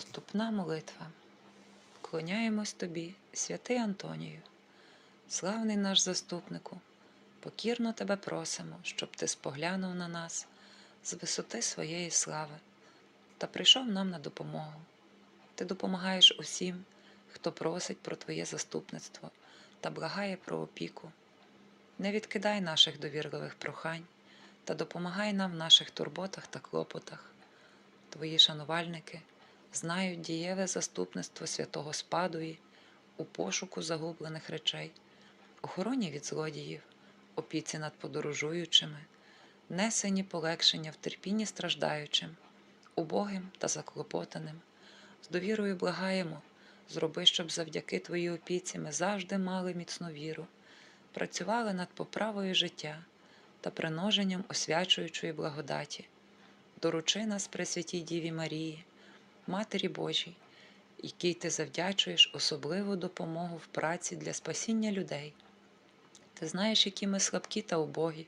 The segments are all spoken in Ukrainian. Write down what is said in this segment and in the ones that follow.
Вступна молитва. Вклоняємось тобі, святий Антонію, славний наш заступнику, покірно тебе просимо, щоб ти споглянув на нас з висоти своєї слави та прийшов нам на допомогу. Ти допомагаєш усім, хто просить про Твоє заступництво та благає про опіку. Не відкидай наших довірливих прохань та допомагай нам в наших турботах та клопотах. Твої шанувальники знають дієве заступництво святого Спадуї у пошуку загублених речей, охороні від злодіїв, опіці над подорожуючими, несені полегшення в терпінні страждаючим, убогим та заклопотаним. З довірою благаємо, зроби, щоб завдяки Твоїй опіці ми завжди мали міцну віру, працювали над поправою життя та приноженням освячуючої благодаті. Доручи нас Пресвятій Діві Марії, Матері Божій, якій ти завдячуєш особливу допомогу в праці для спасіння людей. Ти знаєш, які ми слабкі та убогі,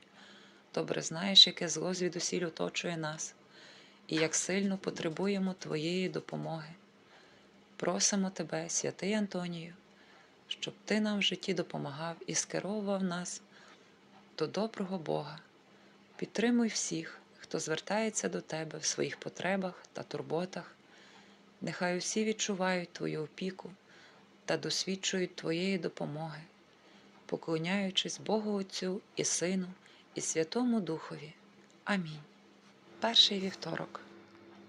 добре знаєш, яке зло звідусіль оточує нас, і як сильно потребуємо Твоєї допомоги. Просимо Тебе, святий Антонію, щоб Ти нам в житті допомагав і скеровував нас до доброго Бога. Підтримуй всіх, хто звертається до Тебе в своїх потребах та турботах. Нехай усі відчувають Твою опіку та досвідчують Твоєї допомоги, поклоняючись Богу Отцю і Сину, і Святому Духові. Амінь. Перший вівторок.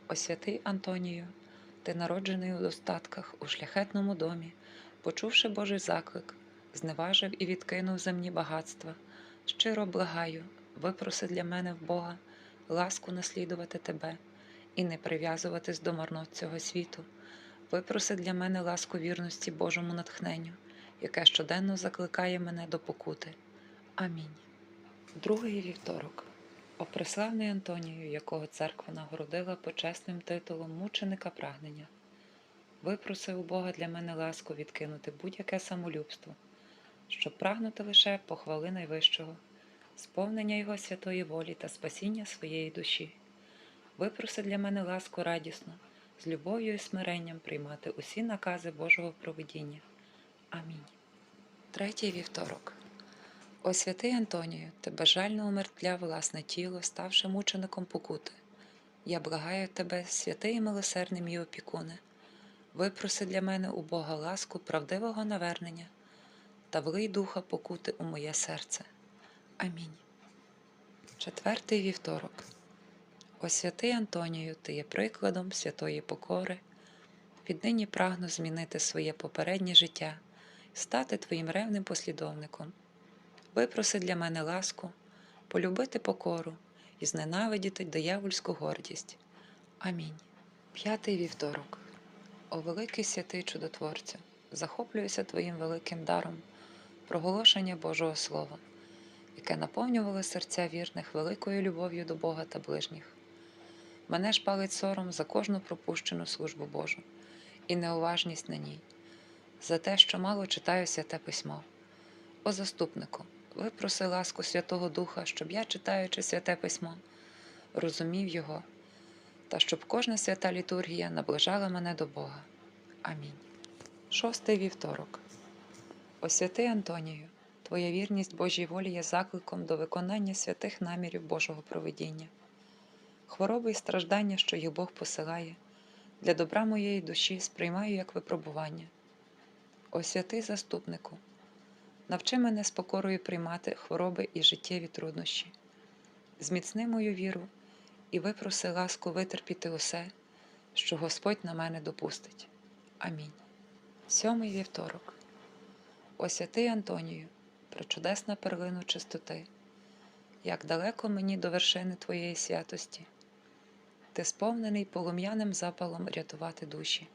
О святий Антонію, ти народжений у достатках у шляхетному домі, почувши Божий заклик, зневажив і відкинув земні багатства. Щиро благаю, випроси для мене в Бога ласку наслідувати тебе і не прив'язуватись до марнот цього світу. Випроси для мене ласку вірності Божому натхненню, яке щоденно закликає мене до покути. Амінь. Другий вівторок. О преславний Антонію, якого церква нагородила почесним титулом мученика прагнення. Випроси у Бога для мене ласку відкинути будь-яке самолюбство, щоб прагнути лише похвали найвищого, сповнення Його святої волі та спасіння своєї душі. Випроси для мене ласку радісно, з любов'ю і смиренням приймати усі накази Божого провидіння. Амінь. Третій вівторок. О святий Антонію, ти бажально умертвляв власне тіло, ставши мучеником покути. Я благаю тебе, святий і милосердний мій опікуне, випроси для мене у Бога ласку правдивого навернення та влий духа покути у моє серце. Амінь. Четвертий вівторок. О святий Антонію, ти є прикладом святої покори. Віднині прагну змінити своє попереднє життя, стати твоїм ревним послідовником. Випроси для мене ласку, полюбити покору і зненавидіти диявольську гордість. Амінь. П'ятий вівторок. О великий святий чудотворцю, захоплююся Твоїм великим даром, проголошення Божого Слова, яке наповнювало серця вірних великою любов'ю до Бога та ближніх. Мене ж палить сором за кожну пропущену службу Божу і неуважність на ній, за те, що мало читаю святе письмо. О заступнику, випроси ласку Святого Духа, щоб я, читаючи святе письмо, розумів його, та щоб кожна свята літургія наближала мене до Бога. Амінь. Шостий вівторок. О святий Антонію, Твоя вірність Божій волі є закликом до виконання святих намірів Божого провидіння. Хвороби і страждання, що їх Бог посилає, для добра моєї душі сприймаю як випробування. О святий заступнику, навчи мене з покорою приймати хвороби і життєві труднощі, зміцни мою віру і випроси ласку витерпіти усе, що Господь на мене допустить. Амінь. Сьомий вівторок. О святий Антонію, пречудесна перлину чистоти, як далеко мені до вершини Твоєї святості, ти сповнений полум'яним запалом рятувати душі,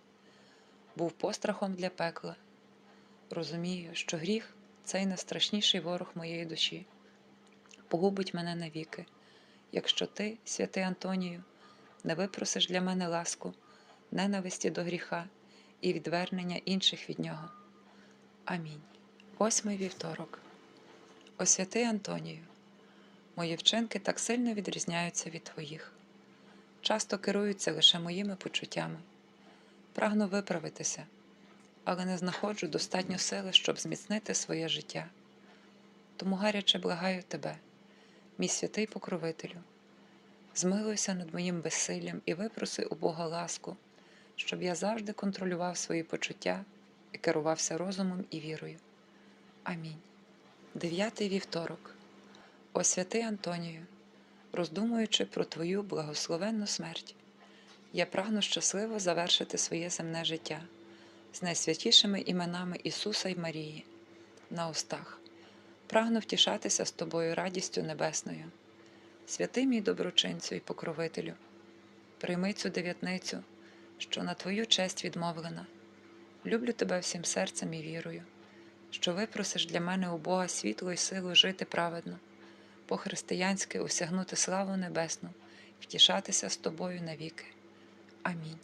був пострахом для пекла. Розумію, що гріх цей найстрашніший ворог моєї душі, погубить мене навіки, якщо ти, святий Антонію, не випросиш для мене ласку, ненависті до гріха і відвернення інших від нього. Амінь. Восьмий вівторок. О святий Антонію, мої вчинки так сильно відрізняються від твоїх, часто керуються лише моїми почуттями. Прагну виправитися, але не знаходжу достатньо сили, щоб зміцнити своє життя. Тому гаряче благаю тебе, мій святий покровителю, змилуйся над моїм безсиллям і випроси у Бога ласку, щоб я завжди контролював свої почуття і керувався розумом і вірою. Амінь. Дев'ятий вівторок. О святий Антонію, роздумуючи про Твою благословенну смерть, я прагну щасливо завершити своє земне життя з найсвятішими іменами Ісуса й Марії на устах. Прагну втішатися з тобою радістю небесною. Святий мій доброчинцю і покровителю, прийми цю дев'ятницю, що на Твою честь відмовлена. Люблю тебе всім серцем і вірою, що випросиш для мене у Бога світло і силу жити праведно, по-християнськи осягнути славу небесну, втішатися з тобою навіки. Амінь.